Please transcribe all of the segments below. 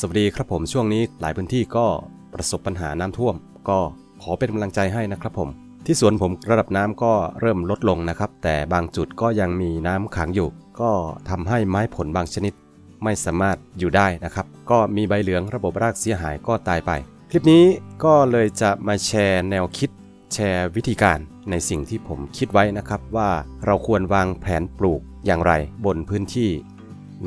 สวัสดีครับผมช่วงนี้หลายพื้นที่ก็ประสบปัญหาน้ำท่วม ก็ขอเป็นกำลังใจให้นะครับผม ที่สวนผมระดับน้ำก็เริ่มลดลงนะครับ แต่บางจุดก็ยังมีน้ำขังอยู่ ก็ทำให้ไม้ผลบางชนิด ไม่สามารถอยู่ได้นะครับ ก็มีใบเหลืองระบบรากเสียหายก็ตายไป คลิปนี้ก็เลยจะมาแชร์แนวคิด แชร์วิธีการในสิ่งที่ผมคิดไว้นะครับว่าเราควรวางแผนปลูกอย่างไรบนพื้นที่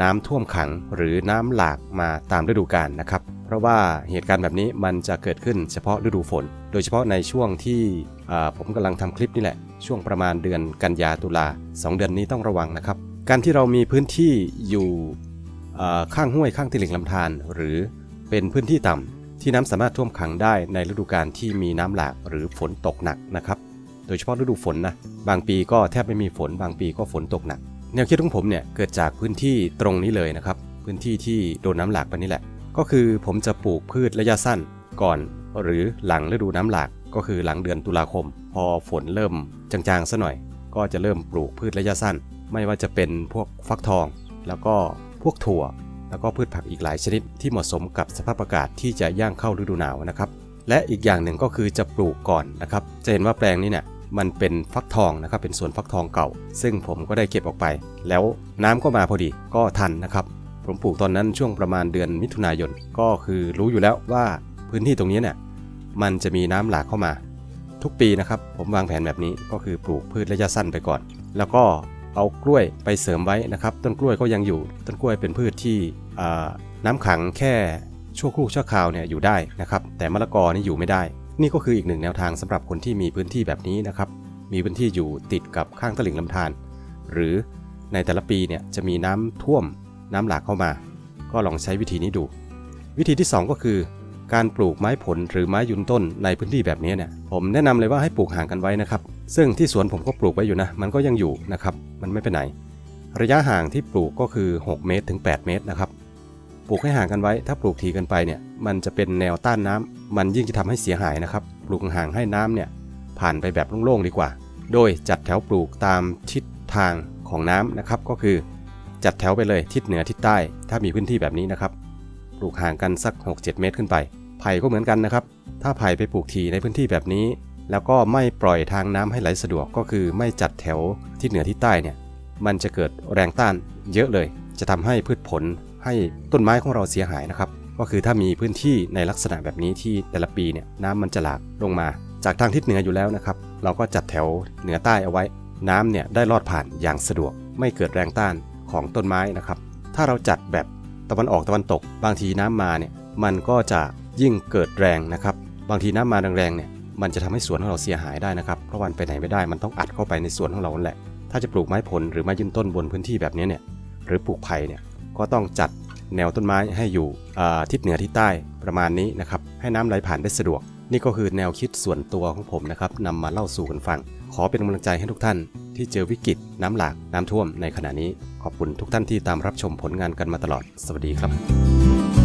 น้ำท่วมขังหรือน้ำหลากมาตามฤดูกาลนะครับ เพราะว่าเหตุการณ์แบบนี้มันจะเกิดขึ้นเฉพาะฤดูฝน โดยเฉพาะในช่วงที่ผมกำลังทำคลิปนี่แหละ ช่วงประมาณเดือนกันยาตุลา 2 เดือนนี้ต้องระวังนะครับ การที่เรามีพื้นที่อยู่ข้างห้วยข้างตลิ่งลำธารหรือเป็นพื้นที่ต่ำที่น้ำสามารถท่วมขังได้ในฤดูกาลที่มีน้ำหลากหรือฝนตกหนักนะครับ โดยเฉพาะฤดูฝนนะ บางปีก็แทบไม่มีฝน บางปีก็ฝนตกหนัก แนวคิดของผมเนี่ยเกิดจากพื้นที่ตรงนี้เลยนะครับ พื้นที่ที่โดนน้ำหลากไปนี่แหละ ก็คือผมจะปลูกพืชระยะสั้นก่อน หรือหลังฤดูน้ำหลากก็คือหลังเดือนตุลาคม พอฝนเริ่มจางๆซะหน่อย ก็จะเริ่มปลูกพืชระยะสั้น ไม่ว่าจะเป็นพวกฟักทอง แล้วก็พวกถั่ว แล้วก็พืชผักอีกหลายชนิดที่เหมาะสมกับสภาพอากาศที่จะย่างเข้าฤดูหนาวนะครับและอีกอย่างหนึ่งก็คือจะปลูกก่อนนะครับจะเห็นว่าแปลงนี้เนี่ย มันเป็นฟักทองนะครับเป็นสวนฟักทองเก่า ซึ่งผมก็ได้เก็บออกไป แล้วน้ำก็มาพอดีก็ทันนะครับ ผมปลูกตอนนั้นช่วงประมาณเดือนมิถุนายนก็คือรู้อยู่แล้วว่าพื้นที่ตรงนี้เนี่ยมันจะมีน้ำหลากเข้ามา ทุกปีนะครับ ผมวางแผนแบบนี้ก็คือปลูกพืชระยะสั้นไปก่อน แล้วก็เอากล้วยไปเสริมไว้นะครับต้นกล้วยก็ยังอยู่ ต้นกล้วยเป็นพืชที่น้ำขังแค่ชั่วครู่ชั่วคราวเนี่ยอยู่ได้นะครับ แต่มะละกอนี่อยู่ไม่ได้ นี่ก็คืออีกหนึ่งแนวทางสำหรับคนที่มีพื้นที่แบบนี้นะครับ มีพื้นที่อยู่ติดกับข้างตลิ่งลำธารหรือในแต่ละปีเนี่ยจะมีน้ำท่วม น้ำหลากเข้ามา ก็ลองใช้วิธีนี้ดู วิธีที่ 2 ก็คือ การปลูกไม้ผลหรือไม้ยืนต้นในพื้นที่แบบนี้เนี่ยผมแนะนำเลยว่าให้ปลูกห่างกันไว้นะครับ ซึ่งที่สวนผมก็ปลูกไว้อยู่นะ มันก็ยังอยู่นะครับ มันไม่ไปไหน ระยะห่างที่ปลูกก็คือ 6 เมตรถึง 8 เมตรนะครับ ลูกให้ห่างกันไว้ ถ้าปลูกทีกันไปเนี่ย มันจะเป็นแนวต้านน้ำมันยิ่งจะทำให้เสียหายนะครับ ปลูกห่างให้น้ำเนี่ยผ่านไปแบบโล่งๆดีกว่า โดยจัดแถวปลูกตามทิศทางของน้ำนะครับ ก็คือ จัดแถวไปเลยทิศเหนือทิศใต้ ถ้ามีพื้นที่แบบนี้นะครับ ปลูกห่างกันสัก 6-7 เมตรขึ้นไป ไผ่ก็เหมือนกันนะครับ ถ้าไผ่ไปปลูกทีในพื้นที่แบบนี้ แล้วก็ไม่ปล่อยทางน้ำให้ไหลสะดวก ก็คือไม่จัดแถวทิศเหนือทิศใต้เนี่ย มันจะเกิดแรงต้านเยอะเลย จะทำให้พืชผล ให้ต้นไม้ของเราเสียหายนะครับ ก็คือถ้ามีพื้นที่ในลักษณะแบบนี้ที่แต่ละปีเนี่ยน้ำมันจะหลากลงมา จากทางทิศเหนืออยู่แล้วนะครับ เราก็จัดแถวเหนือใต้เอาไว้ น้ำเนี่ยได้ลอดผ่านอย่างสะดวก ไม่เกิดแรงต้านของต้นไม้นะครับ ถ้าเราจัดแบบตะวันออกตะวันตก บางทีน้ำมาเนี่ยมันก็จะยิ่งเกิดแรงนะครับ บางทีน้ำมาแรงๆเนี่ยมันจะทำให้สวนของเราเสียหายได้นะครับ เพราะวันไปไหนไม่ได้มันต้องอัดเข้าไปในสวนของเราแหละ ถ้าจะปลูกไม้ผลหรือไม้ยืนต้นบนพื้นที่แบบนี้เนี่ยหรือปลูกไผ่เนี่ย ก็ต้องจัดแนวต้นไม้ให้อยู่ทิศเหนือทิศใต้ประมาณนี้นะครับให้น้ำไหลผ่านได้สะดวก นี่ก็คือแนวคิดส่วนตัวของผมนะครับนำมาเล่าสู่กันฟัง ขอเป็นกำลังใจให้ทุกท่าน ที่เจอวิกฤตน้ำหลากน้ำท่วมในขณะนี้ ขอบคุณทุกท่านที่ตามรับชมผลงานกันมาตลอด สวัสดีครับ